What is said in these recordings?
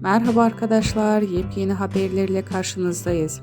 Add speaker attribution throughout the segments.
Speaker 1: Merhaba arkadaşlar, yepyeni haberlerle karşınızdayız.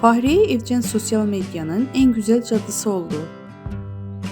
Speaker 1: Fahriye Evcen sosyal medyanın en güzel cadısı oldu.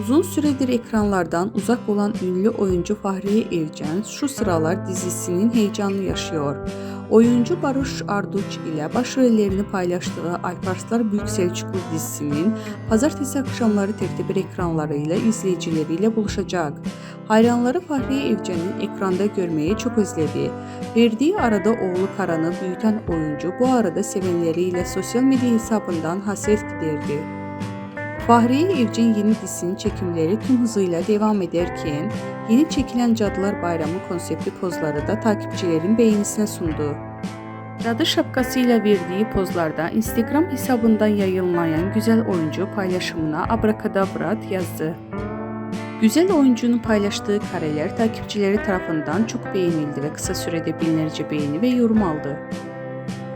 Speaker 1: Uzun süredir ekranlardan uzak olan ünlü oyuncu Fahriye Evcen şu sıralar dizisinin heyecanını yaşıyor. Oyuncu Barış Arduç ile başrollerini paylaştığı Alparslar Büyük Selçuklu dizisinin pazartesi akşamları TRT1 ekranlarıyla izleyicileriyle buluşacak. Hayranları Fahriye Evcen'in ekranda görmeyi çok özledi. Verdiği arada oğlu Karan'ı büyüten oyuncu bu arada sevenleriyle sosyal medya hesabından hasret giderdi. Fahriye Evcen yeni dizisinin çekimleri tüm hızıyla devam ederken yeni çekilen Cadılar Bayramı konseptli pozları da takipçilerin beğenisine sundu. Cadı şapkasıyla verdiği pozlarda Instagram hesabından yayınlayan güzel oyuncu paylaşımına abrakadabrat yazdı. Güzel oyuncunun paylaştığı kareler takipçileri tarafından çok beğenildi ve kısa sürede binlerce beğeni ve yorum aldı.